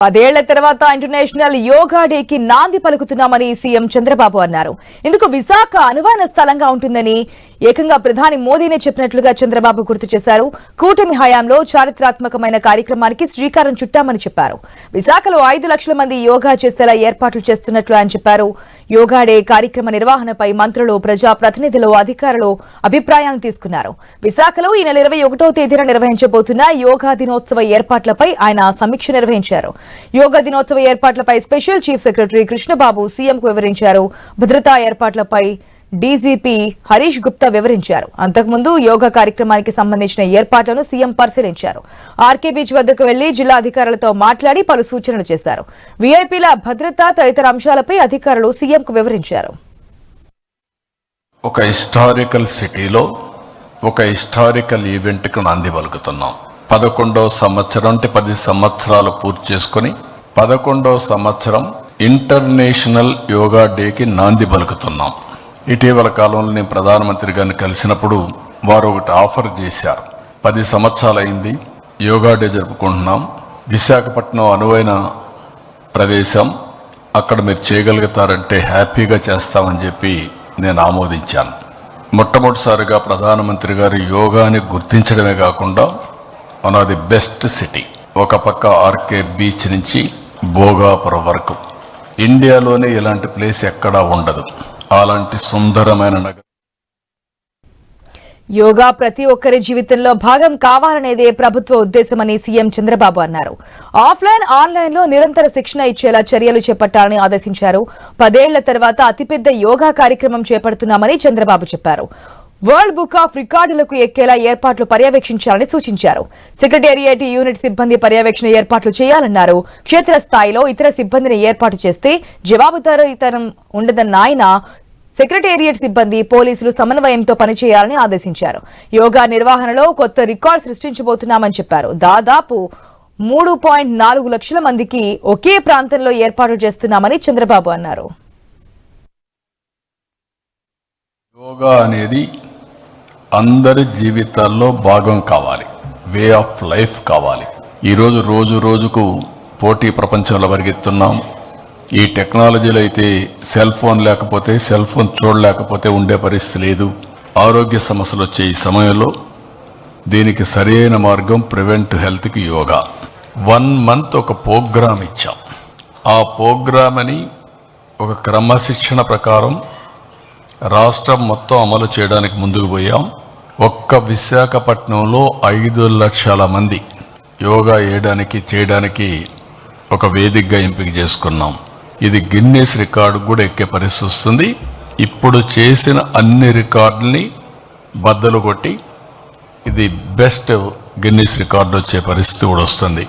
పదేళ్ళ తర్వాత ఇంటర్నేషనల్ యోగా డేకి నాంది పలుకుతున్నామని సీఎం చంద్రబాబు అన్నారు. ఇందుకు విశాఖ అనువైన స్థలంగా ఉంటుందని ఏకంగా ప్రధాని మోదీనే చెప్పినట్లుగా చంద్రబాబు గుర్తు చేశారు. కూటమి హయాంలో చారిత్రాత్మకమైన కార్యక్రమానికి శ్రీకారం చుట్టామని చెప్పారు. విశాఖలో ఐదు లక్షల మంది యోగా చేసేలా ఏర్పాట్లు చేస్తున్నట్లు ఆయన చెప్పారు. యోగా డే కార్యక్రమ నిర్వహణపై మంత్రులు ప్రజా ప్రతినిధులు అధికారులు అభిప్రాయాలను తీసుకున్నారు. విశాఖలో ఈ నెల ఇరవై ఒకటో తేదీన నిర్వహించబోతున్న యోగా దినోత్సవ ఏర్పాట్లపై ఆయన సమీక్ష నిర్వహించారు. యోగా దినోత్సవ ఏర్పాట్లపై స్పెషల్ చీఫ్ సెక్రటరీ కృష్ణబాబు సీఎంకు వివరించారు. భద్రతా ఏర్పాట్లపై డీజీపీ హరీష్ గుప్తా వివరించారు. అంతకుముందు యోగా కార్యక్రమానికి సంబంధించిన ఏర్పాట్లను సీఎం పరిశీలించారు. ఆర్కే బీచ్ వద్దకు వెళ్ళి జిల్లా అధికారులతో మాట్లాడి పలు సూచనలు చేశారు. వీఐపీల భద్రత తదితర అంశాలపై అధికారులు సీఎంకు వివరించారు. ఒక హిస్టారికల్ సిటీలో ఒక హిస్టారికల్ ఈవెంట్కి నాంది పలుకుతున్నాం. పదకొండవ సంవత్సరం అంటే పది సంవత్సరాలు పూర్తి చేసుకొని పదకొండవ సంవత్సరం ఇంటర్నేషనల్ యోగా డేకి నాంది పలుకుతున్నాం. ఇటీవల కాలంలో నేను ప్రధానమంత్రి గారిని కలిసినప్పుడు వారు ఒకటి ఆఫర్ చేశారు. పది సంవత్సరాలైంది యోగా డే జరుపుకుంటున్నాం. విశాఖపట్నం అనువైన ప్రదేశం. అక్కడ మీరు చేయగలుగుతారంటే హ్యాపీగా చేస్తామని చెప్పి నేను ఆమోదించాను. మొట్టమొదటిసారిగా ప్రధానమంత్రి గారు యోగాని గుర్తించడమే కాకుండా one of the best city ఒక పక్క ఆర్కే బీచ్ నుంచి భోగాపురం వరకు. ఇండియాలోనే ఇలాంటి ప్లేస్ ఎక్కడా ఉండదు. అలాంటి సుందరమైన నగరం. యోగా ప్రతి ఒక్కరి జీవితంలో భాగం కావాలనేదే ప్రభుత్వ ఉద్దేశమని సీఎం చంద్రబాబు అన్నారు. ఆఫ్లైన్ ఆన్లైన్లో నిరంతర శిక్షణ ఇచ్చేలా చర్యలు చేపట్టాలని ఆదేశించారు. పదేళ్ళ తర్వాత అతిపెద్ద యోగా కార్యక్రమం చేపడుతున్నామని చంద్రబాబు చెప్పారు. వరల్డ్ బుక్ ఆఫ్ రికార్డులకు ఎక్కేలా ఏర్పాట్లు పర్యవేక్షించాలని సూచించారు. సెక్రటేరియట్ యూనిట్ సిబ్బంది పర్యవేక్షణ ఏర్పాట్లు చేయాలన్నారు. క్షేత్రస్థాయిలో ఇతర సిబ్బందిని ఏర్పాటు చేస్తే జవాబుదారీతనం ఉండదన్న ఆయన సెక్రటేరియట్ సిబ్బంది పోలీసులు సమన్వయంతో పనిచేయాలని ఆదేశించారు. యోగా నిర్వహణలో కొత్త రికార్డు సృష్టించబోతున్నామని చెప్పారు. దాదాపు మూడు పాయింట్ నాలుగు లక్షల మందికి ఒకే ప్రాంతంలో ఏర్పాట్లు చేస్తున్నామని చంద్రబాబు అన్నారు. యోగా అనేది అందరి జీవితాల్లో భాగం కావాలి. వే ఆఫ్ లైఫ్ కావాలి. ఈరోజు రోజు రోజుకు పోటీ ప్రపంచంలో పరిగెత్తున్నాం. ఈ టెక్నాలజీలో అయితే సెల్ ఫోన్ లేకపోతే సెల్ ఫోన్ చూడలేకపోతే ఉండే పరిస్థితి లేదు. ఆరోగ్య సమస్యలు వచ్చే ఈ సమయంలో దీనికి సరైన మార్గం ప్రివెంట్ హెల్త్కి యోగా. వన్ మంత్ ఒక ప్రోగ్రామ్ ఇచ్చాం. ఆ ప్రోగ్రామ్ అని ఒక క్రమశిక్షణ ప్రకారం రాష్ట్రం మొత్తం అమలు చేయడానికి ముందుకు పోయాం. ఒక్క విశాఖపట్నంలో ఐదు లక్షల మంది యోగా వేయడానికి చేయడానికి ఒక వేదికగా ఎంపిక చేసుకున్నాం. ఇది గిన్నెస్ రికార్డు కూడా ఎక్కే పరిస్థితి వస్తుంది. ఇప్పుడు చేసిన అన్ని రికార్డుల్ని బద్దలు కొట్టి ఇది బెస్ట్ గిన్నెస్ రికార్డు వచ్చే పరిస్థితి కూడా వస్తుంది.